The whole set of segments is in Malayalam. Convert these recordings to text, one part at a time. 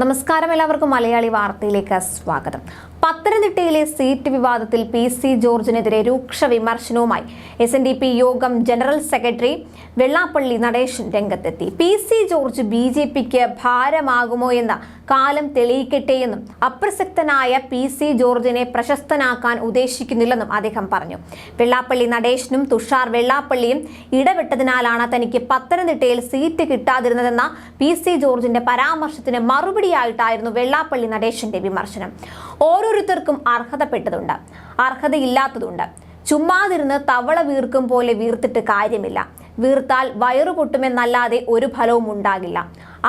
നമസ്കാരം എല്ലാവർക്കും മലയാളി വാർത്തയിലേക്ക് സ്വാഗതം. പത്തനംതിട്ടയിലെ സീറ്റ് വിവാദത്തിൽ പി സി ജോർജിനെതിരെ രൂക്ഷ വിമർശനവുമായി. എസ് എൻ ഡി പി യോഗം ജനറൽ സെക്രട്ടറി വെള്ളാപ്പള്ളി നടേശൻ രംഗത്തെത്തി. P C George B J പിക്ക് ഭാരമാകുമോ എന്ന കാലം തെളിയിക്കട്ടെയെന്നും അപ്രസക്തനായ പി സി ജോർജിനെ പ്രശസ്തനാക്കാൻ ഉദ്ദേശിക്കുന്നില്ലെന്നും അദ്ദേഹം പറഞ്ഞു. വെള്ളാപ്പള്ളി നടേശനും തുഷാർ വെള്ളാപ്പള്ളിയും ഇടപെട്ടതിനാലാണ് തനിക്ക് പത്തനംതിട്ടയിൽ സീറ്റ് കിട്ടാതിരുന്നതെന്ന പി സി ജോർജിന്റെ പരാമർശത്തിന് മറുപടിയായിട്ടായിരുന്നു വെള്ളാപ്പള്ളി നടേശന്റെ വിമർശനം. ഓരോരുത്തർക്കും അർഹതപ്പെട്ടതുണ്ട്. അർഹതയില്ലാത്തതുണ്ട്. ചുമ്മാതിരുന്ന് തവള വീർക്കും പോലെ വീർത്തിട്ട് കാര്യമില്ല. വീർത്താൽ വയറു പൊട്ടുമെന്നല്ലാതെ ഒരു ഫലവും ഉണ്ടാകില്ല.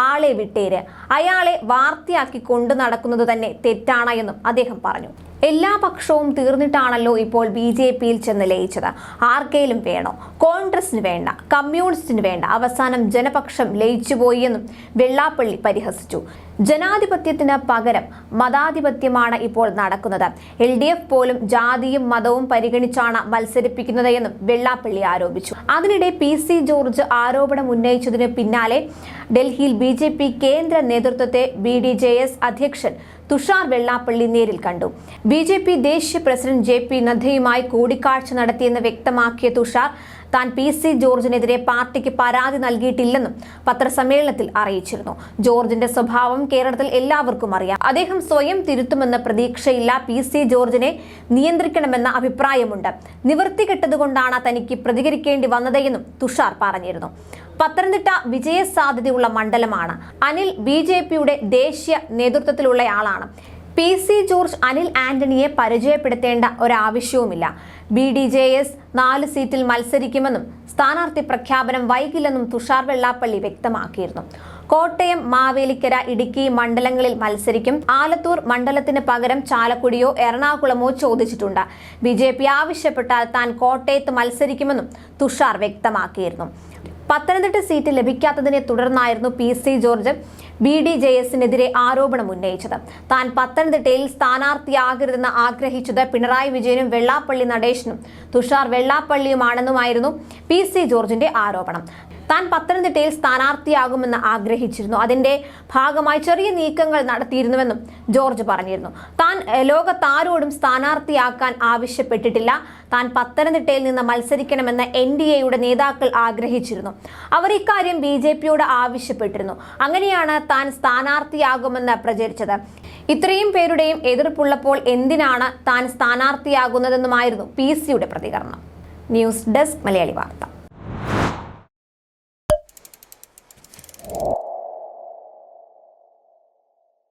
ആളെ വിട്ടേര്. അയാളെ വാർത്തയാക്കി കൊണ്ടു നടക്കുന്നത് തന്നെ തെറ്റാണ് എന്നും അദ്ദേഹം പറഞ്ഞു. എല്ലാ പക്ഷവും തീർന്നിട്ടാണല്ലോ ഇപ്പോൾ ബി ജെ പിയിൽ ചെന്ന് ലയിച്ചത്. ആർക്കേലും വേണോ? കോൺഗ്രസിന് വേണ്ട. കമ്മ്യൂണിസ്റ്റിന് വേണ്ട. അവസാനം ജനപക്ഷം ലയിച്ചുപോയി എന്നും വെള്ളാപ്പള്ളി പരിഹസിച്ചു. ജനാധിപത്യത്തിന് പകരം മതാധിപത്യമാണ് ഇപ്പോൾ നടക്കുന്നത്. എൽ ഡി എഫ് പോലും ജാതിയും മതവും പരിഗണിച്ചാണ് മത്സരിപ്പിക്കുന്നത് എന്നും വെള്ളാപ്പള്ളി ആരോപിച്ചു. അതിനിടെ പി സി ജോർജ് ആരോപണം ഉന്നയിച്ചതിന് പിന്നാലെ ഡൽഹിയിൽ ബി ജെ പി കേന്ദ്ര നേതൃത്വത്തെ ബി ഡി ജെ എസ് അധ്യക്ഷൻ തുഷാർ വെള്ളാപ്പള്ളി നേരിൽ കണ്ടു. ബി ജെ പി ദേശീയ പ്രസിഡന്റ് ജെ പി നദ്ദയുമായി കൂടിക്കാഴ്ച നടത്തിയെന്ന് വ്യക്തമാക്കിയ തുഷാർ താൻ പി സി ജോർജിനെതിരെ പാർട്ടിക്ക് പരാതി നൽകിയിട്ടില്ലെന്നും പത്രസമ്മേളനത്തിൽ അറിയിച്ചിരുന്നു. ജോർജിന്റെ സ്വഭാവം കേരളത്തിൽ എല്ലാവർക്കും അറിയാം. അദ്ദേഹം സ്വയം തിരുത്തുമെന്ന പ്രതീക്ഷയില്ല പി സി ജോർജിനെ നിയന്ത്രിക്കണമെന്ന അഭിപ്രായമുണ്ട്. നിവൃത്തി കെട്ടതുകൊണ്ടാണ് തനിക്ക് പ്രതികരിക്കേണ്ടി വന്നതെന്നും തുഷാർ പറഞ്ഞിരുന്നു. പത്തനംതിട്ട വിജയസാധ്യതയുള്ള മണ്ഡലമാണ്. അനിൽ ബി ജെ പിയുടെ ദേശീയ നേതൃത്വത്തിലുള്ളയാളാണ്. പി സി ജോർജ് അനിൽ ആന്റണിയെ പരിചയപ്പെടുത്തേണ്ട ഒരാവശ്യവുമില്ല. ബി ഡി ജെ എസ് നാല് സീറ്റിൽ മത്സരിക്കുമെന്നും സ്ഥാനാർത്ഥി പ്രഖ്യാപനം വൈകില്ലെന്നും തുഷാർ വെള്ളാപ്പള്ളി വ്യക്തമാക്കിയിരുന്നു. കോട്ടയം മാവേലിക്കര ഇടുക്കി മണ്ഡലങ്ങളിൽ മത്സരിക്കും. ആലത്തൂർ മണ്ഡലത്തിന് പകരം ചാലക്കുടിയോ എറണാകുളമോ ചോദിച്ചിട്ടുണ്ട്. ബി ജെ പി ആവശ്യപ്പെട്ടാൽ താൻ കോട്ടയത്ത് മത്സരിക്കുമെന്നും തുഷാർ വ്യക്തമാക്കിയിരുന്നു. പത്തനംതിട്ട സീറ്റ് ലഭിക്കാത്തതിനെ തുടർന്നായിരുന്നു P C George B D J എസിനെതിരെ ആരോപണം ഉന്നയിച്ചത്. താൻ പത്തനംതിട്ടയിൽ സ്ഥാനാർത്ഥിയാകരുതെന്ന് ആഗ്രഹിച്ചത് പിണറായി വിജയനും വെള്ളാപ്പള്ളി നടേശനും. തുഷാർ വെള്ളാപ്പള്ളിയുമാണെന്നുമായിരുന്നു പി സി ജോർജിന്റെ ആരോപണം. താൻ പത്തനംതിട്ടയിൽ സ്ഥാനാർത്ഥിയാകുമെന്ന് ആഗ്രഹിച്ചിരുന്നു. അതിന്റെ ഭാഗമായി ചെറിയ നീക്കങ്ങൾ നടത്തിയിരുന്നുവെന്നും ജോർജ് പറഞ്ഞിരുന്നു. താൻ ലോകത്താരോടും സ്ഥാനാർത്ഥിയാക്കാൻ ആവശ്യപ്പെട്ടിട്ടില്ല. താൻ പത്തനംതിട്ടയിൽ നിന്ന് മത്സരിക്കണമെന്ന് എൻ ഡി എയുടെ നേതാക്കൾ ആഗ്രഹിച്ചിരുന്നു. അവർ ഇക്കാര്യം ബി ജെ പിയോട് ആവശ്യപ്പെട്ടിരുന്നു. അങ്ങനെയാണ് താൻ സ്ഥാനാർത്ഥിയാകുമെന്ന് പ്രചരിച്ചത്. ഇത്രയും പേരുടെയും എതിർപ്പുള്ളപ്പോൾ എന്തിനാണ് താൻ സ്ഥാനാർത്ഥിയാകുന്നതെന്നുമായിരുന്നു പി സിയുടെ പ്രതികരണം. ന്യൂസ് ഡെസ്ക് മലയാളി വാർത്ത.